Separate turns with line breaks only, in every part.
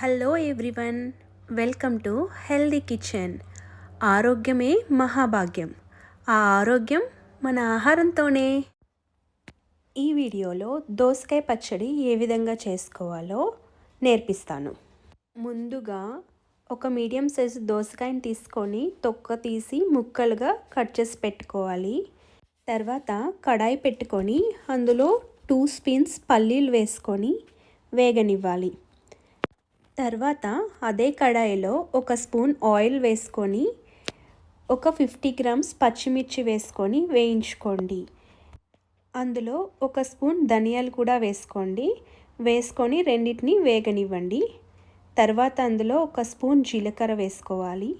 Hello everyone welcome to healthy kitchen. ఆరోగ్యమే మహాభాగ్యం. ఆ ఆరోగ్యం మన ఆహారంతోనే. ఈ వీడియోలో దోసకాయ పచ్చడి ఏ విధంగా చేసుకోవాలో నేర్పిస్తాను. ముందుగా ఒక మీడియం సైజు దోసకాయని తీసుకొని తొక్క తీసి ముక్కలుగా కట్ చేసి పెట్టుకోవాలి. తర్వాత కడాయి పెట్టుకొని అందులో టూ స్పూన్స్ పల్లీలు వేసుకొని వేగనివ్వాలి. తర్వాత అదే కడాయిలో ఒక స్పూన్ ఆయిల్ వేసుకొని ఒక ఫిఫ్టీ గ్రామ్స్ పచ్చిమిర్చి వేసుకొని వేయించుకోండి. అందులో ఒక స్పూన్ ధనియాలు కూడా వేసుకోండి. వేసుకొని రెండింటిని వేగనివ్వండి. తర్వాత అందులో ఒక స్పూన్ జీలకర్ర వేసుకోవాలి.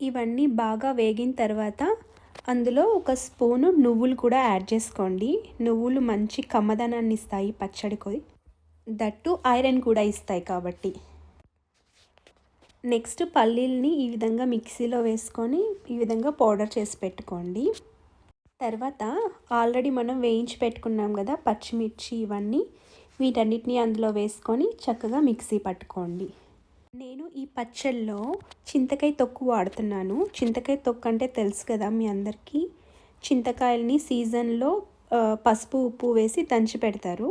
ఇవన్నీ బాగా వేగిన తర్వాత అందులో ఒక స్పూను నువ్వులు కూడా యాడ్ చేసుకోండి. నువ్వులు మంచి కమ్మదనాన్ని ఇస్తాయి పచ్చడికి. దట్టు ఐరన్ కూడా ఇస్తాయి కాబట్టి. నెక్స్ట్ పల్లీల్ని ఈ విధంగా మిక్సీలో వేసుకొని ఈ విధంగా పౌడర్ చేసి పెట్టుకోండి. తర్వాత ఆల్రెడీ మనం వేయించి పెట్టుకున్నాం కదా పచ్చిమిర్చి ఇవన్నీ వీటన్నిటిని అందులో వేసుకొని చక్కగా మిక్సీ పట్టుకోండి. నేను ఈ పచ్చళ్ళలో చింతకాయ తొక్కు వాడుతున్నాను. చింతకాయ తొక్కు అంటే తెలుసు కదా మీ అందరికీ. చింతకాయల్ని సీజన్లో పసుపు ఉప్పు వేసి దంచి పెడతారు.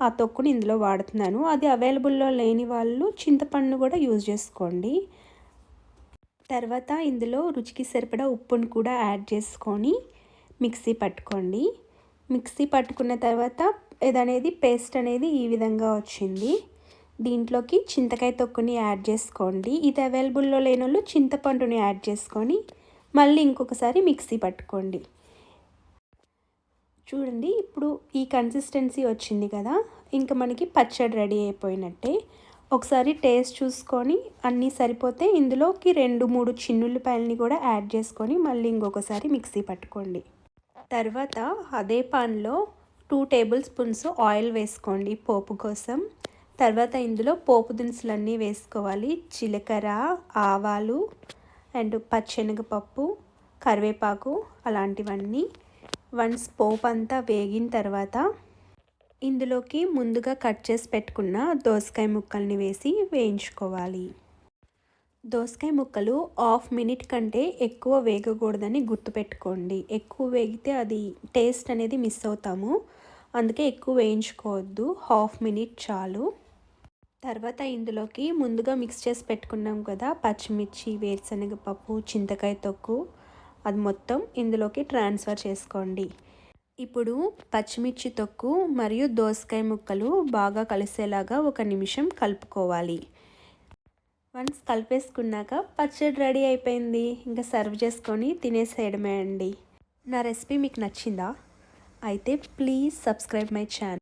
ఆ తొక్కుని ఇందులో వాడుతున్నాను. అది అవైలబుల్లో లేని వాళ్ళు చింతపండు కూడా యూజ్ చేసుకోండి. తర్వాత ఇందులో రుచికి సరిపడా ఉప్పును కూడా యాడ్ చేసుకొని మిక్సీ పట్టుకోండి. మిక్సీ పట్టుకున్న తర్వాత ఇదనేది పేస్ట్ అనేది ఈ విధంగా వచ్చింది. దీంట్లోకి చింతకాయ తొక్కుని యాడ్ చేసుకోండి. ఇది అవైలబుల్లో లేని వాళ్ళు చింతపండుని యాడ్ చేసుకొని మళ్ళీ ఇంకొకసారి మిక్సీ పట్టుకోండి. చూడండి ఇప్పుడు ఈ కన్సిస్టెన్సీ వచ్చింది కదా ఇంకా మనకి పచ్చడి రెడీ అయిపోయినట్టే. ఒకసారి టేస్ట్ చూసుకొని అన్నీ సరిపోతే ఇందులోకి రెండు మూడు చిన్నుల్లిపాయలని కూడా యాడ్ చేసుకొని మళ్ళీ ఇంకొకసారి మిక్సీ పట్టుకోండి. తర్వాత అదే పాన్లో టూ టేబుల్ స్పూన్స్ ఆయిల్ వేసుకోండి పోపు కోసం. తర్వాత ఇందులో పోపు దినుసులన్నీ వేసుకోవాలి. జీలకర్ర ఆవాలు అండ్ పచ్చెనగపప్పు కరివేపాకు అలాంటివన్నీ. వన్స్ పోపు అంతా వేగిన తర్వాత ఇందులోకి ముందుగా కట్ చేసి పెట్టుకున్న దోసకాయ ముక్కల్ని వేసి వేయించుకోవాలి. దోసకాయ ముక్కలు హాఫ్ మినిట్ కంటే ఎక్కువ వేగకూడదని గుర్తుపెట్టుకోండి ఎక్కువ వేగితే అది టేస్ట్ అనేది మిస్ అవుతాము. అందుకే ఎక్కువ వేయించుకోవద్దు. హాఫ్ మినిట్ చాలు. తర్వాత ఇందులోకి ముందుగా మిక్స్ చేసి పెట్టుకున్నాం కదా పచ్చిమిర్చి వేరుశనగపప్పు చింతకాయ తొక్కు అది మొత్తం ఇందులోకి ట్రాన్స్ఫర్ చేసుకోండి. ఇప్పుడు పచ్చిమిర్చి తొక్కు మరియు దోసకాయ ముక్కలు బాగా కలిసేలాగా ఒక నిమిషం కలుపుకోవాలి. వన్స్ కలిపేసుకున్నాక పచ్చడి రెడీ అయిపోయింది. ఇంకా సర్వ్ చేసుకొని తినేసేయడమే అండి. నా రెసిపీ మీకు నచ్చిందా? అయితే ప్లీజ్ సబ్స్క్రైబ్ మై ఛానల్.